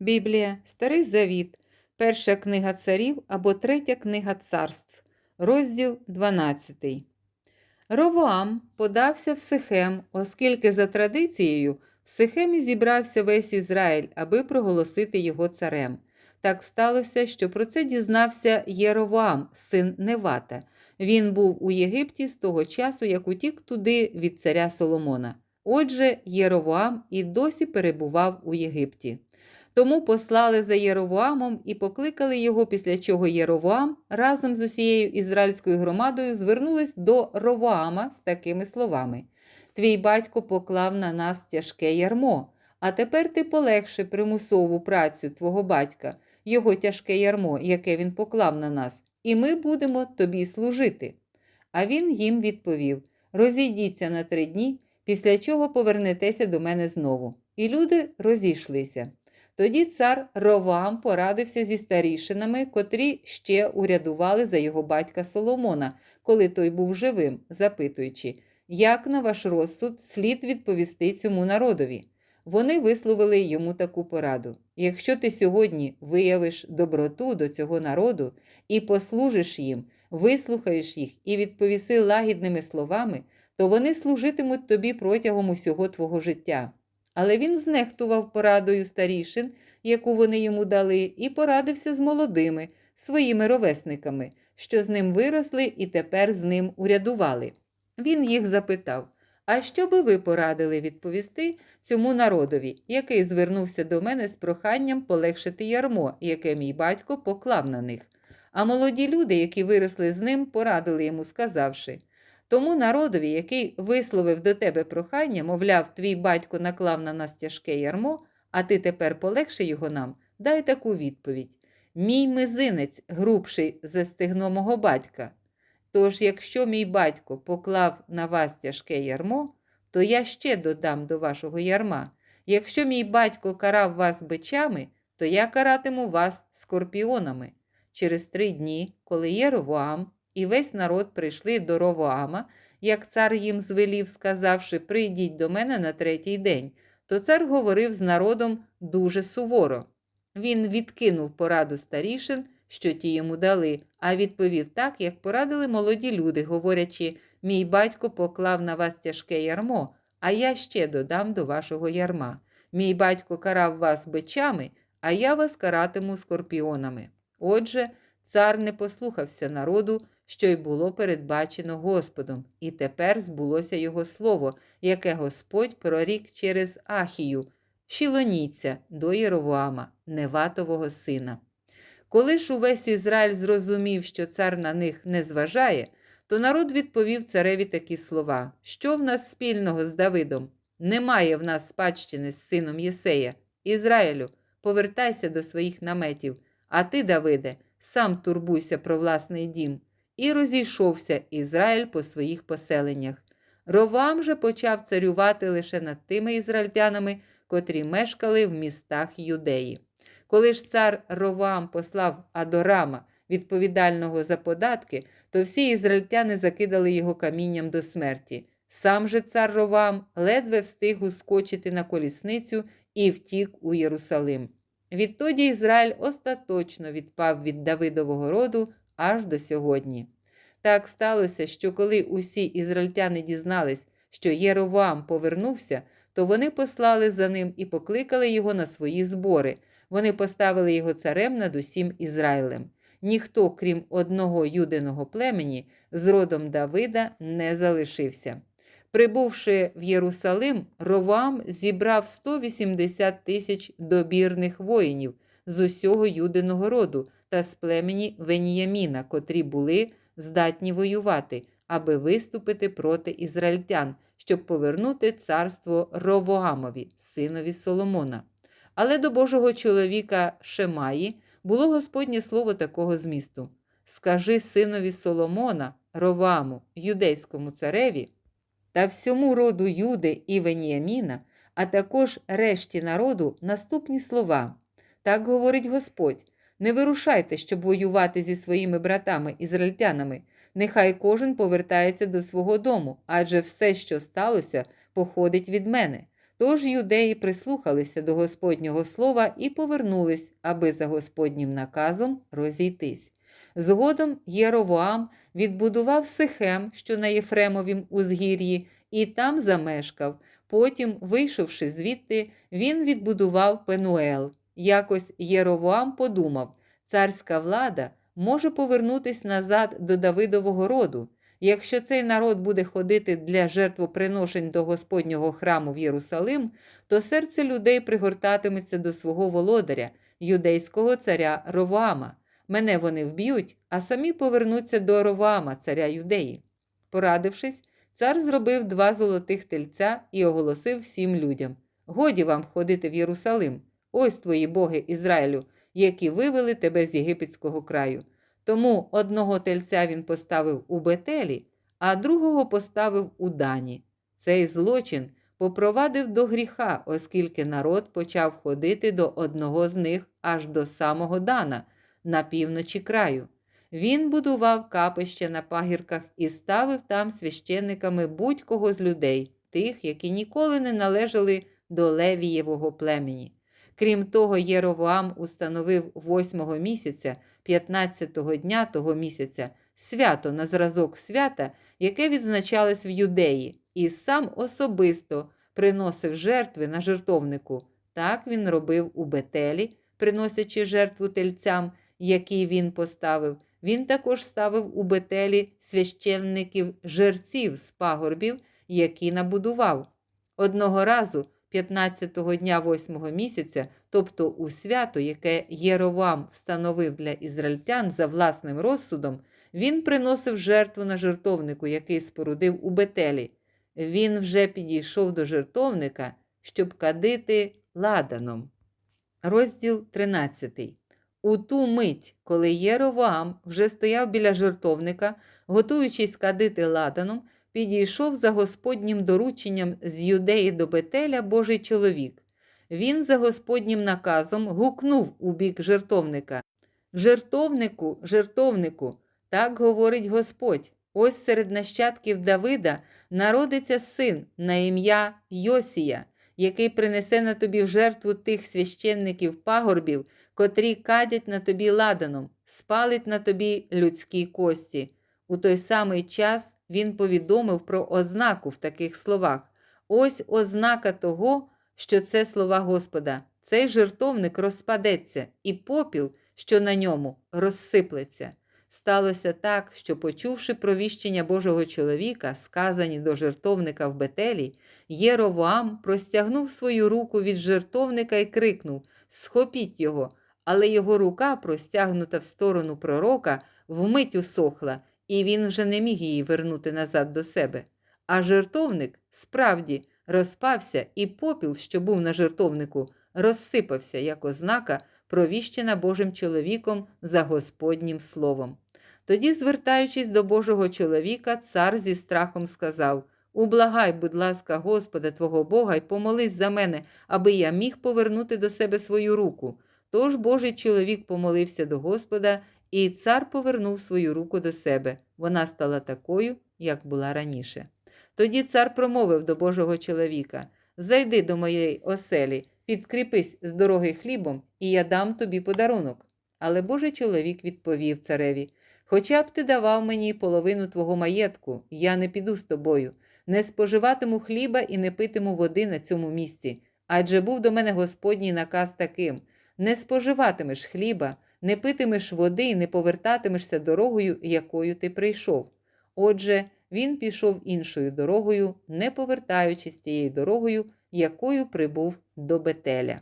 Біблія, Старий Завіт, Перша книга царів або Третя книга царств, розділ 12. Ровоам подався в Сихем, оскільки за традицією в Сихемі зібрався весь Ізраїль, аби проголосити його царем. Так сталося, що про це дізнався Єровоам, син Невата. Він був у Єгипті з того часу, як утік туди від царя Соломона. Отже, Єровоам і досі перебував у Єгипті. Тому послали за Єровоамом і покликали його, після чого Єровоам разом з усією ізраїльською громадою звернулись до Ровоама з такими словами: Твій батько поклав на нас тяжке ярмо, а тепер ти полегши примусову працю твого батька, його тяжке ярмо, яке він поклав на нас, і ми будемо тобі служити. А він їм відповів: Розійдіться на три дні, після чого повернетеся до мене знову. І люди розійшлися. Тоді цар Ровам порадився зі старішинами, котрі ще урядували за його батька Соломона, коли той був живим, запитуючи, як на ваш розсуд слід відповісти цьому народові. Вони висловили йому таку пораду: якщо ти сьогодні виявиш доброту до цього народу і послужиш їм, вислухаєш їх і відповіси лагідними словами, то вони служитимуть тобі протягом усього твого життя. Але він знехтував порадою старішин, яку вони йому дали, і порадився з молодими, своїми ровесниками, що з ним виросли і тепер з ним урядували. Він їх запитав: А що би ви порадили відповісти цьому народові, який звернувся до мене з проханням полегшити ярмо, яке мій батько поклав на них? А молоді люди, які виросли з ним, порадили йому, сказавши: тому народові, який висловив до тебе прохання, мовляв, твій батько наклав на нас тяжке ярмо, а ти тепер полегши його нам, дай таку відповідь. Мій мизинець грубший за стегно мого батька. Тож, якщо мій батько поклав на вас тяжке ярмо, то я ще додам до вашого ярма. Якщо мій батько карав вас бичами, то я каратиму вас скорпіонами. Через три дні, коли Єровоам і весь народ прийшли до Ровоама, як цар їм звелів, сказавши, прийдіть до мене на третій день, то цар говорив з народом дуже суворо. Він відкинув пораду старішин, що ті йому дали, а відповів так, як порадили молоді люди, говорячи: Мій батько поклав на вас тяжке ярмо, а я ще додам до вашого ярма. Мій батько карав вас бичами, а я вас каратиму скорпіонами. Отже, цар не послухався народу, що й було передбачено Господом, і тепер збулося його слово, яке Господь прорік через Ахію, шілонійця до Єровоама, Неватового сина. Коли ж увесь Ізраїль зрозумів, що цар на них не зважає, то народ відповів цареві такі слова: Що в нас спільного з Давидом? Немає в нас спадщини з сином Єсея. Ізраїлю, повертайся до своїх наметів, а ти, Давиде, сам турбуйся про власний дім. І розійшовся Ізраїль по своїх поселеннях. Ровам же почав царювати лише над тими ізраїльтянами, котрі мешкали в містах Юдеї. Коли ж цар Ровам послав Адорама, відповідального за податки, то всі ізраїльтяни закидали його камінням до смерті. Сам же цар Ровам ледве встиг ускочити на колісницю і втік у Єрусалим. Відтоді Ізраїль остаточно відпав від Давидового роду аж до сьогодні. Так сталося, що коли усі ізраїльтяни дізнались, що Єровам повернувся, то вони послали за ним і покликали його на свої збори. Вони поставили його царем над усім Ізраїлем. Ніхто, крім одного юдиного племені, з родом Давида не залишився. Прибувши в Єрусалим, Ровам зібрав 180 тисяч добірних воїнів з усього юдиного роду та з племені Веніяміна, котрі були здатні воювати, аби виступити проти ізраїльтян, щоб повернути царство Ровоамові, синові Соломона. Але до Божого чоловіка Шемаї було Господнє слово такого змісту: Скажи синові Соломона, Роваму, юдейському цареві та всьому роду Юди і Веніаміна, а також решті народу наступні слова. Так говорить Господь: не вирушайте, щоб воювати зі своїми братами ізраїльтянами. Нехай кожен повертається до свого дому, адже все, що сталося, походить від мене. Тож юдеї прислухалися до Господнього слова і повернулись, аби за Господнім наказом розійтись. Згодом Єровоам відбудував Сихем, що на Єфремовім узгір'ї, і там замешкав. Потім, вийшовши звідти, він відбудував Пенуел. Якось Єровоам подумав, царська влада може повернутись назад до Давидового роду. Якщо цей народ буде ходити для жертвоприношень до Господнього храму в Єрусалим, то серце людей пригортатиметься до свого володаря, юдейського царя Ровоама. Мене вони вб'ють, а самі повернуться до Ровоама, царя юдеї. Порадившись, цар зробив два золотих тельця і оголосив всім людям: Годі вам ходити в Єрусалим, ось твої боги Ізраїлю, які вивели тебе з єгипетського краю. Тому одного тельця він поставив у Бетелі, а другого поставив у Дані. Цей злочин попровадив до гріха, оскільки народ почав ходити до одного з них аж до самого Дана, на півночі краю. Він будував капище на пагірках і ставив там священниками будь-кого з людей, тих, які ніколи не належали до Левієвого племені. Крім того, Єровоам установив восьмого місяця, 15-го дня того місяця, свято на зразок свята, яке відзначалось в юдеї, і сам особисто приносив жертви на жертовнику. Так він робив у Бетелі, приносячи жертву тельцям, які він поставив. Він також ставив у Бетелі священників жерців з пагорбів, які набудував. Одного разу, 15-го дня восьмого місяця, тобто у свято, яке Єровам встановив для ізраїльтян за власним розсудом, він приносив жертву на жертовнику, який спорудив у Бетелі. Він вже підійшов до жертовника, щоб кадити ладаном. Розділ 13 у ту мить, коли Єровоам вже стояв біля жертовника, готуючись кадити ладаном, підійшов за Господнім дорученням з юдеї до Бетеля Божий чоловік. Він за Господнім наказом гукнув у бік жертовника. Жертовнику, жертовнику, так говорить Господь. Ось серед нащадків Давида народиться син на ім'я Йосія, який принесе на тобі в жертву тих священників пагорбів, котрі кадять на тобі ладаном, спалить на тобі людські кості. У той самий час він повідомив про ознаку в таких словах: ось ознака того, що це слова Господа. Цей жертовник розпадеться, і попіл, що на ньому, розсиплеться. Сталося так, що, почувши провіщення Божого чоловіка, сказані до жертовника в Бетелі, Єровоам простягнув свою руку від жертовника і крикнув: Схопіть його! Але його рука, простягнута в сторону пророка, вмить усохла, і він вже не міг її вернути назад до себе. А жертовник справді розпався, і попіл, що був на жертовнику, розсипався як ознака, провіщена Божим чоловіком за Господнім словом. Тоді, звертаючись до Божого чоловіка, цар зі страхом сказав: Ублагай, будь ласка, Господа Твого Бога, й помолись за мене, аби я міг повернути до себе свою руку. Тож Божий чоловік помолився до Господа, і цар повернув свою руку до себе. Вона стала такою, як була раніше. Тоді цар промовив до Божого чоловіка: Зайди до моєї оселі, підкріпись з дороги хлібом, і я дам тобі подарунок. Але Божий чоловік відповів цареві: Хоча б ти давав мені половину твого маєтку, я не піду з тобою, не споживатиму хліба і не питиму води на цьому місці. Адже був до мене Господній наказ таким: не споживатимеш хліба, не питимеш води і не повертатимешся дорогою, якою ти прийшов. Отже, він пішов іншою дорогою, не повертаючись тією дорогою, якою прибув до Бетеля.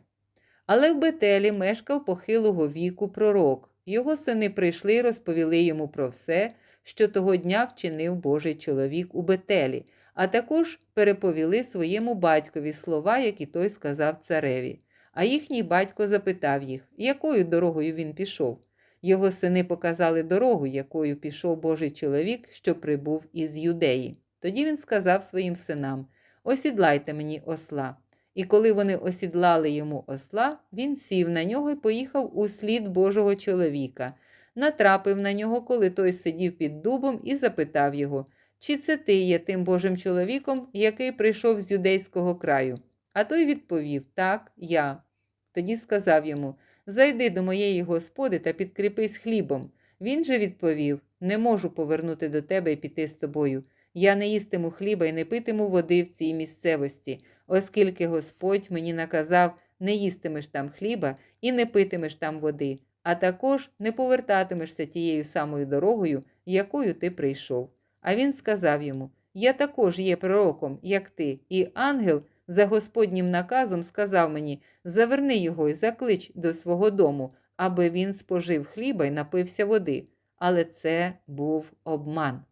Але в Бетелі мешкав похилого віку пророк. Його сини прийшли і розповіли йому про все, що того дня вчинив Божий чоловік у Бетелі, а також переповіли своєму батькові слова, які той сказав цареві. А їхній батько запитав їх, якою дорогою він пішов. Його сини показали дорогу, якою пішов Божий чоловік, що прибув із юдеї. Тоді він сказав своїм синам: Осідлайте мені осла. І коли вони осідлали йому осла, він сів на нього і поїхав у слід Божого чоловіка, натрапив на нього, коли той сидів під дубом, і запитав його, чи це ти є тим Божим чоловіком, який прийшов з юдейського краю. А той відповів: Так, я. Тоді сказав йому: Зайди до моєї господи та підкріпись хлібом. Він же відповів: Не можу повернути до тебе і піти з тобою. Я не їстиму хліба і не питиму води в цій місцевості, оскільки Господь мені наказав не їстимеш там хліба і не питимеш там води, а також не повертатимешся тією самою дорогою, якою ти прийшов. А він сказав йому: Я також є пророком, як ти, і ангел за Господнім наказом сказав мені: Заверни його і заклич до свого дому, аби він спожив хліба і напився води. Але це був обман.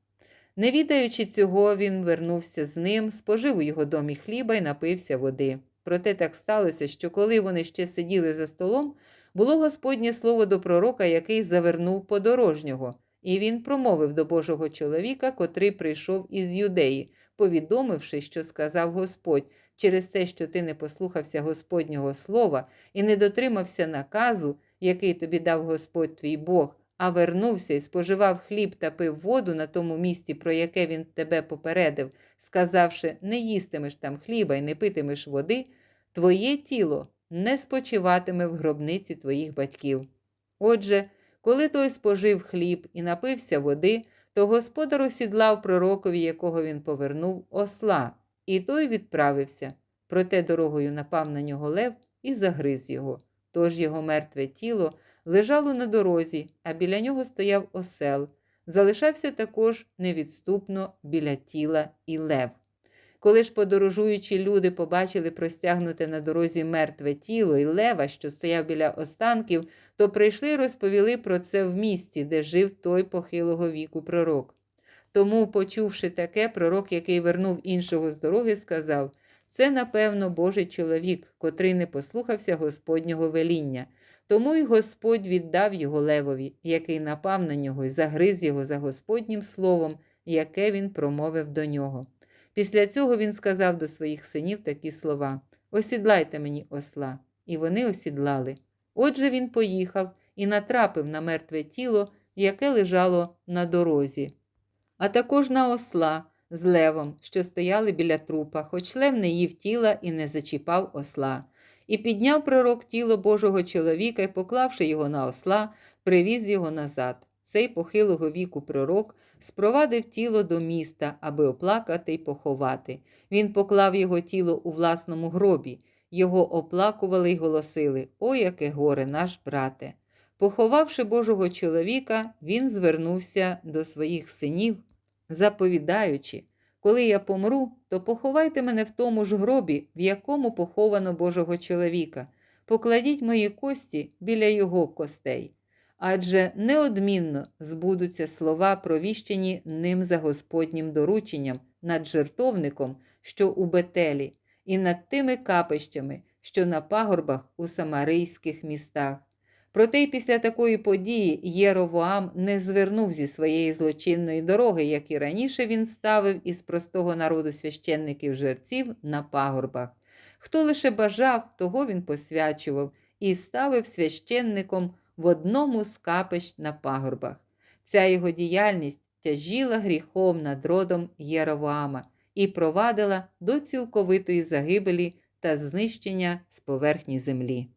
Не відаючи цього, він вернувся з ним, спожив у його домі хліба і напився води. Проте так сталося, що коли вони ще сиділи за столом, було Господнє слово до пророка, який завернув подорожнього, і він промовив до Божого чоловіка, котрий прийшов із юдеї, повідомивши, що сказав Господь, через те, що ти не послухався Господнього слова і не дотримався наказу, який тобі дав Господь твій Бог, а вернувся і споживав хліб та пив воду на тому місці, про яке він тебе попередив, сказавши, не їстимеш там хліба і не питимеш води, твоє тіло не спочиватиме в гробниці твоїх батьків. Отже, коли той спожив хліб і напився води, то господар осідлав пророкові, якого він повернув, осла, і той відправився. Проте дорогою напав на нього лев і загриз його. Тож його мертве тіло лежало на дорозі, а біля нього стояв осел. Залишався також невідступно біля тіла і лев. Коли ж подорожуючі люди побачили простягнуте на дорозі мертве тіло і лева, що стояв біля останків, то прийшли і розповіли про це в місті, де жив той похилого віку пророк. Тому, почувши таке, пророк, який вернув іншого з дороги, сказав: Це, напевно, Божий чоловік, котрий не послухався Господнього веління. Тому й Господь віддав його левові, який напав на нього і загриз його за Господнім словом, яке він промовив до нього. Після цього він сказав до своїх синів такі слова: Осідлайте мені осла. І вони осідлали. Отже, він поїхав і натрапив на мертве тіло, яке лежало на дорозі, а також на осла з левом, що стояли біля трупа, хоч лев не їв тіла і не зачіпав осла. І підняв пророк тіло Божого чоловіка і, поклавши його на осла, привіз його назад. Цей похилого віку пророк спровадив тіло до міста, аби оплакати й поховати. Він поклав його тіло у власному гробі. Його оплакували й голосили: О, яке горе, наш брате! Поховавши Божого чоловіка, він звернувся до своїх синів, заповідаючи: Коли я помру, то поховайте мене в тому ж гробі, в якому поховано Божого чоловіка. Покладіть мої кості біля його костей. Адже неодмінно збудуться слова, провіщені ним за Господнім дорученням над жертовником, що у Бетелі, і над тими капищами, що на пагорбах у самарийських містах. Проте й після такої події Єровоам не звернув зі своєї злочинної дороги, як і раніше він ставив із простого народу священників жерців на пагорбах. Хто лише бажав, того він посвячував і ставив священником в одному з капищ на пагорбах. Ця його діяльність тяжіла гріхом над родом Єровоама і провадила до цілковитої загибелі та знищення з поверхні землі.